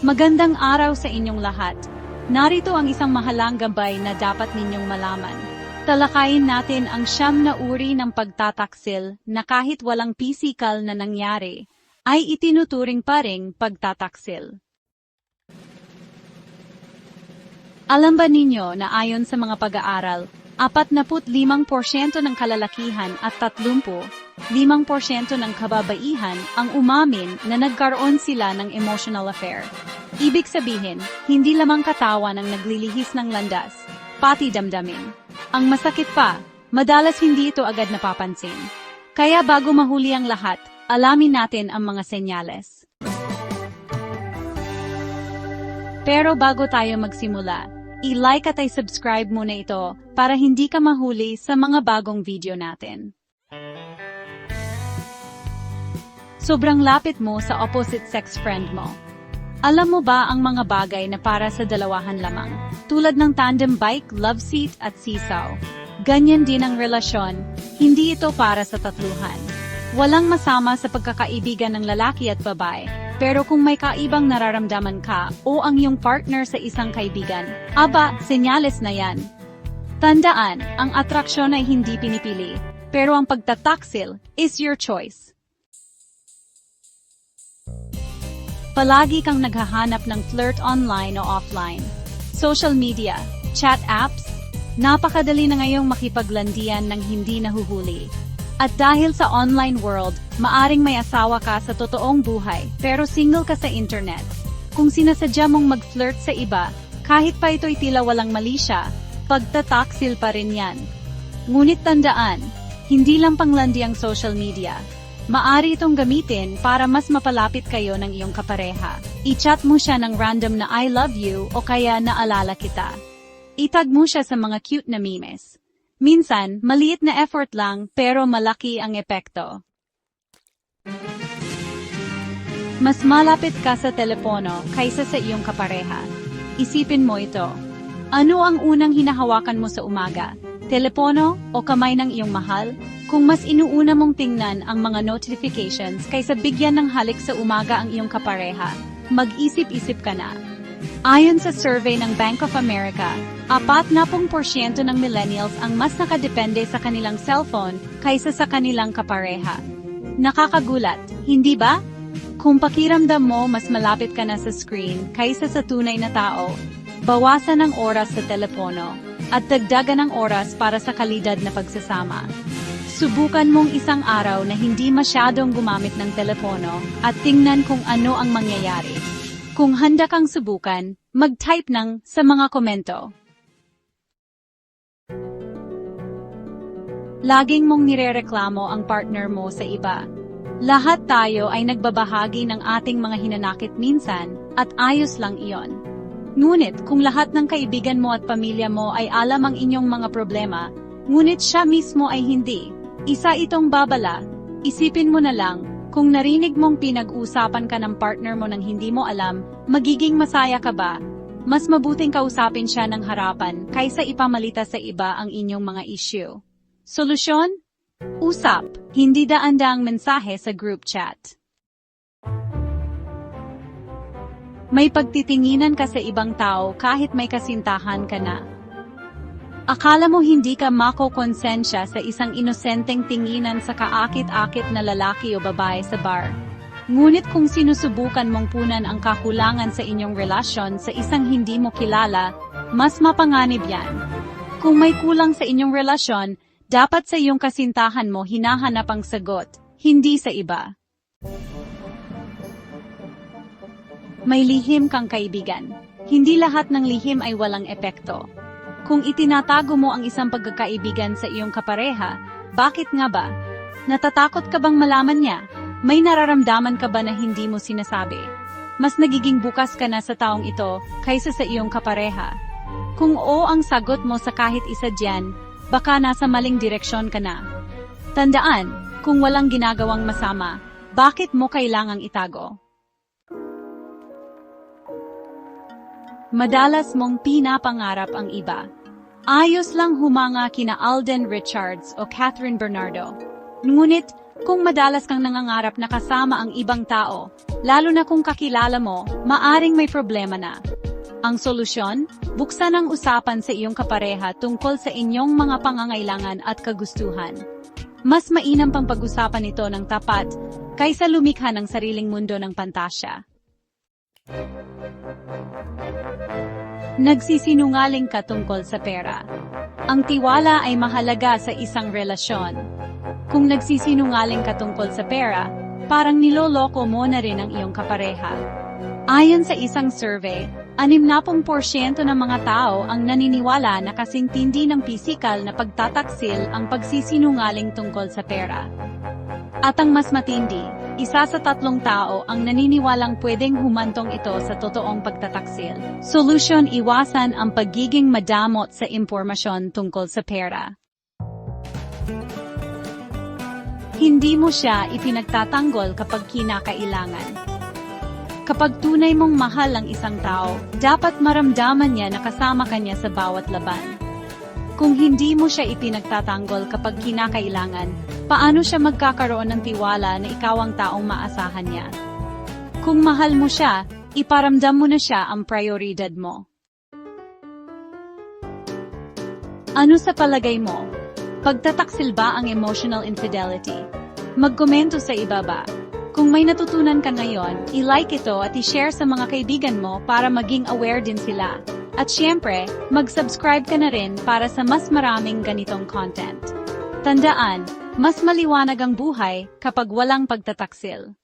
Magandang araw sa inyong lahat. Narito ang isang mahalang gabay na dapat ninyong malaman. Talakayin natin ang siyam na uri ng pagtataksil na kahit walang physical na nangyari, ay itinuturing pa ring pagtataksil. Alam ba ninyo na ayon sa mga pag-aaral, 45% ng kalalakihan at 30, 5% ng kababaihan ang umamin na nagkaroon sila ng emotional affair. Ibig sabihin, hindi lamang katawan ang naglilihis ng landas, pati damdamin. Ang masakit pa, madalas hindi ito agad napapansin. Kaya bago mahuli ang lahat, alamin natin ang mga senyales. Pero bago tayo magsimula, i-like at i-subscribe muna ito para hindi ka mahuli sa mga bagong video natin. Sobrang lapit mo sa opposite sex friend mo. Alam mo ba ang mga bagay na para sa dalawahan lamang? Tulad ng tandem bike, love seat at seesaw. Ganyan din ang relasyon, hindi ito para sa tatluhan. Walang masama sa pagkakaibigan ng lalaki at babae, pero kung may kaibang nararamdaman ka o ang iyong partner sa isang kaibigan, aba, senyales na yan. Tandaan, ang atraksyon ay hindi pinipili, pero ang pagtataksil is your choice. Palagi kang naghahanap ng flirt online o offline. Social media, chat apps, napakadali na ngayong makipaglandian ng hindi nahuhuli. At dahil sa online world, maaring may asawa ka sa totoong buhay, pero single ka sa internet. Kung sinasadya mong mag-flirt sa iba, kahit pa ito'y tila walang mali siya, pagtataksil pa rin yan. Ngunit tandaan, hindi lang panglandi ang social media. Maari itong gamitin para mas mapalapit kayo ng iyong kapareha. I-chat mo siya ng random na I love you o kaya naalala kita. Itag mo siya sa mga cute na memes. Minsan, maliit na effort lang pero malaki ang epekto. Mas malapit ka sa telepono kaysa sa iyong kapareha. Isipin mo ito. Ano ang unang hinahawakan mo sa umaga? Telepono o kamay ng iyong mahal? Kung mas inuuna mong tingnan ang mga notifications kaysa bigyan ng halik sa umaga ang iyong kapareha, mag-isip-isip ka na. Ayon sa survey ng Bank of America, 40% ng millennials ang mas nakadepende sa kanilang cellphone kaysa sa kanilang kapareha. Nakakagulat, hindi ba? Kung pakiramdam mo mas malapit ka na sa screen kaysa sa tunay na tao, bawasan ang oras sa telepono at dagdagan ang oras para sa kalidad na pagsasama. Subukan mong isang araw na hindi masyadong gumamit ng telepono at tingnan kung ano ang mangyayari. Kung handa kang subukan, mag-type ng sa mga komento. Laging mong nirereklamo ang partner mo sa iba. Lahat tayo ay nagbabahagi ng ating mga hinanakit minsan at ayos lang iyon. Ngunit kung lahat ng kaibigan mo at pamilya mo ay alam ang inyong mga problema, ngunit siya mismo ay hindi, isa itong babala, isipin mo na lang, kung narinig mong pinag-usapan ka ng partner mo nang hindi mo alam, magiging masaya ka ba? Mas mabuting kausapin siya ng harapan kaysa ipamalita sa iba ang inyong mga issue. Solusyon? Usap, hindi daan-daang mensahe sa group chat. May pagtitinginan ka sa ibang tao kahit may kasintahan ka na. Akala mo hindi ka makokonsensya sa isang inosenteng tinginan sa kaakit-akit na lalaki o babae sa bar. Ngunit kung sinusubukan mong punan ang kakulangan sa inyong relasyon sa isang hindi mo kilala, mas mapanganib yan. Kung may kulang sa inyong relasyon, dapat sa iyong kasintahan mo hinahanap ang sagot, hindi sa iba. May lihim kang kaibigan. Hindi lahat ng lihim ay walang epekto. Kung itinatago mo ang isang pagkakaibigan sa iyong kapareha, bakit nga ba? Natatakot ka bang malaman niya? May nararamdaman ka ba na hindi mo sinasabi? Mas nagiging bukas ka na sa taong ito kaysa sa iyong kapareha. Kung oo ang sagot mo sa kahit isa diyan, baka nasa maling direksyon ka na. Tandaan, kung walang ginagawang masama, bakit mo kailangang itago? Madalas mong pinapangarap ang iba. Ayos lang humanga kina Alden Richards o Catherine Bernardo. Ngunit, Kung madalas kang nangangarap na kasama ang ibang tao, lalo na kung kakilala mo, maaring may problema na. Ang solusyon? Buksan ang usapan sa iyong kapareha tungkol sa inyong mga pangangailangan at kagustuhan. Mas mainam pang pag-usapan ito ng tapat kaysa lumikha ng sariling mundo ng pantasya. Nagsisinungaling ka tungkol sa pera. Ang tiwala ay mahalaga sa isang relasyon. Kung nagsisinungaling ka tungkol sa pera, parang niloloko mo na rin ang iyong kapareha. Ayon sa isang survey, 60% ng mga tao ang naniniwala na kasing tindi ng pisikal na pagtataksil ang pagsisinungaling tungkol sa pera. At ang mas matindi, isa sa tatlong tao ang naniniwalang pwedeng humantong ito sa totoong pagtataksil. Solusyon iwasan ang pagiging madamot sa impormasyon tungkol sa pera. Hindi mo siya ipinagtatanggol kapag kinakailangan. Kapag tunay mong mahal ang isang tao, dapat maramdaman niya na kasama ka niya sa bawat laban. Kung hindi mo siya ipinagtatanggol kapag kinakailangan, paano siya magkakaroon ng tiwala na ikaw ang taong maasahan niya? Kung mahal mo siya, iparamdam mo na siya ang prioridad mo. Ano sa palagay mo? Pagtataksil ba ang emotional infidelity? Magkomento sa ibaba. Kung may natutunan ka ngayon, i-like ito at i-share sa mga kaibigan mo para maging aware din sila. At syempre, mag-subscribe ka na rin para sa mas maraming ganitong content. Tandaan, mas maliwanag ang buhay kapag walang pagtataksil.